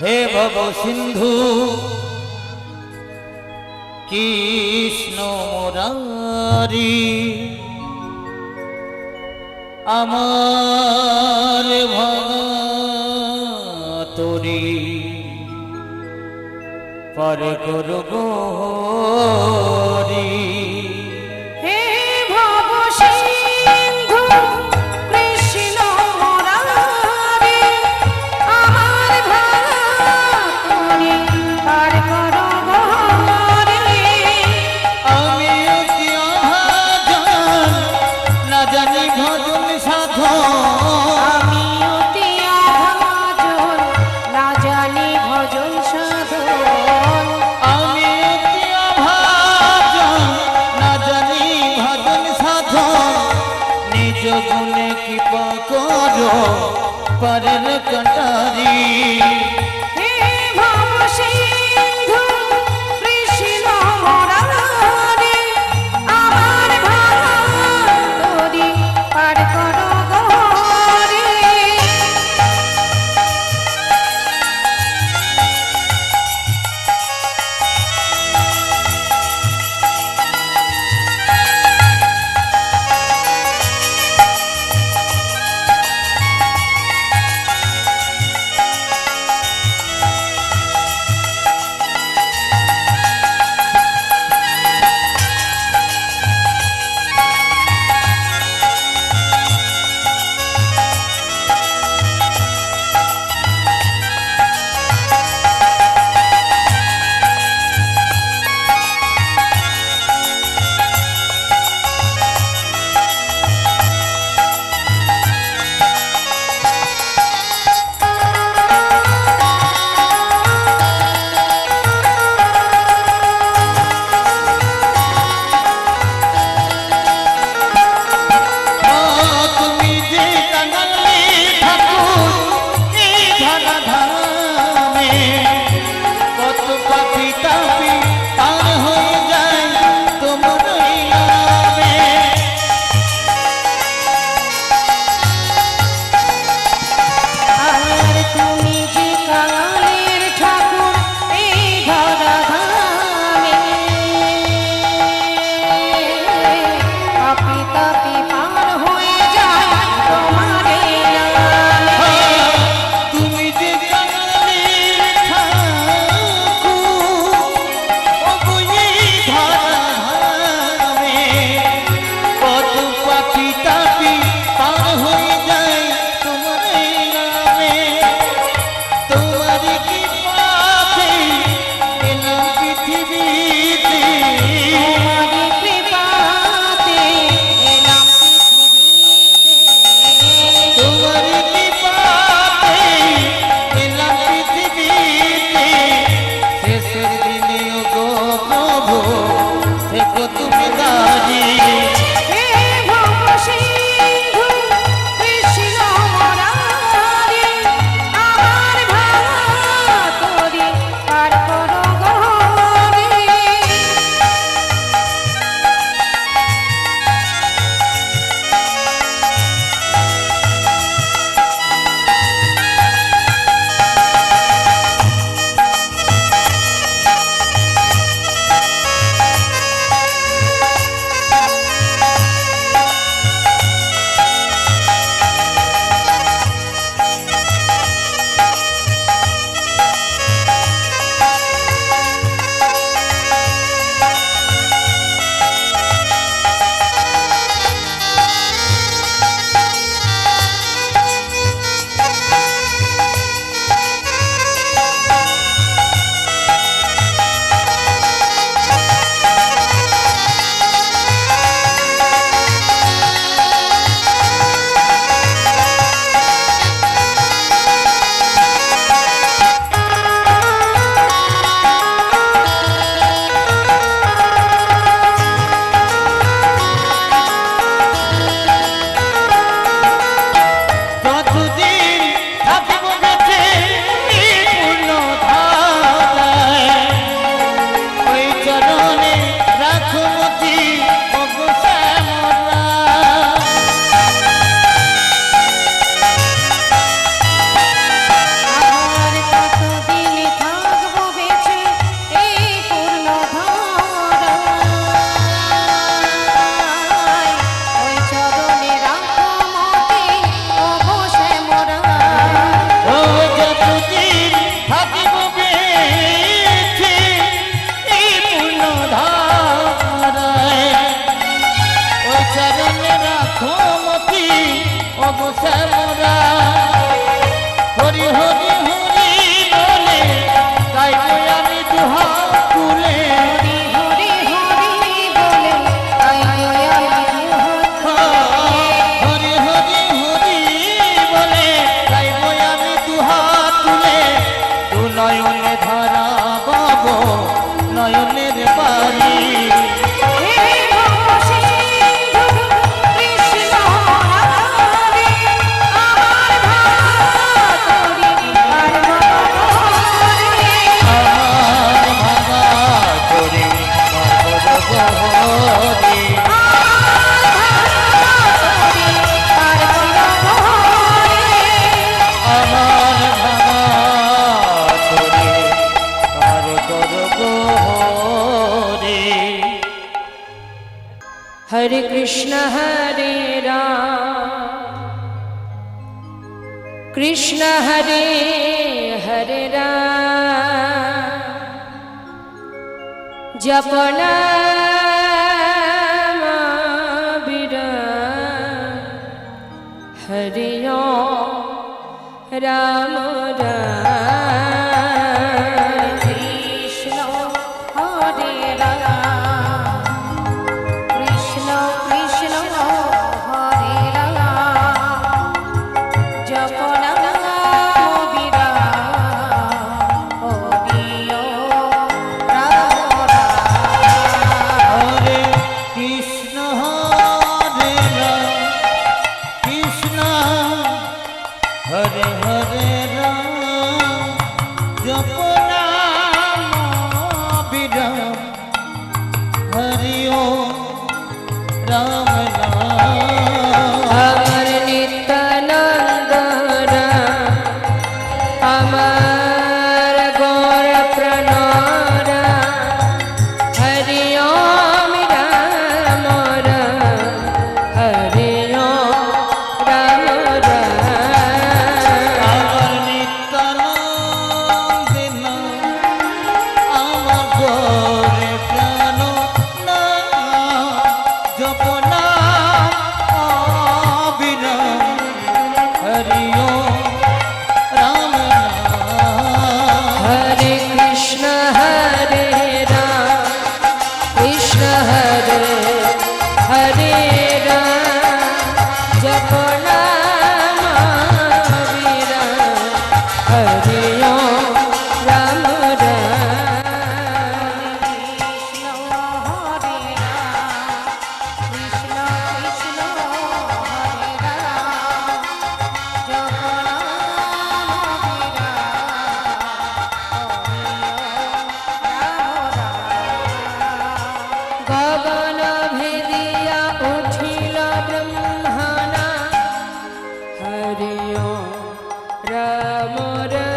হে ভব সিন্ধু কৃষ্ণ মুরারি আমার ভগতরি পরে গুরু গোরী जो पर कंटारी হরে কৃষ্ণ হরে রাম। কৃষ্ণ হরে হরে রাম। জপনা Yeah, boy. রাম রা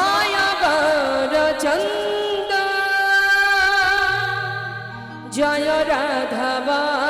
মায়াবর চন্দ জয় রাধাবা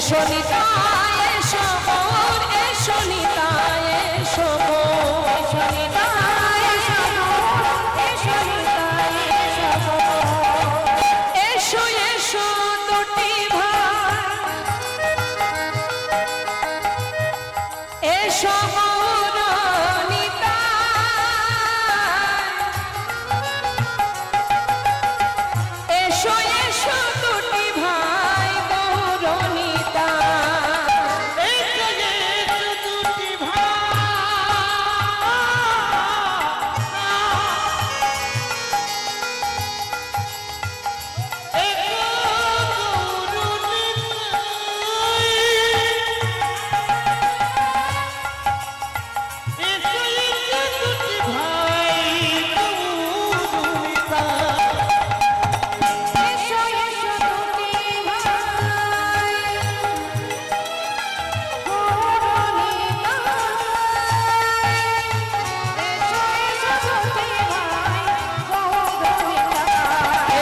এসো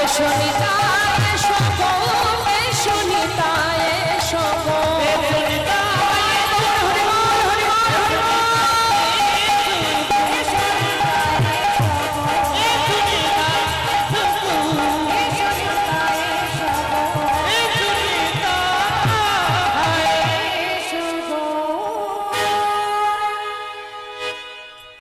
এসো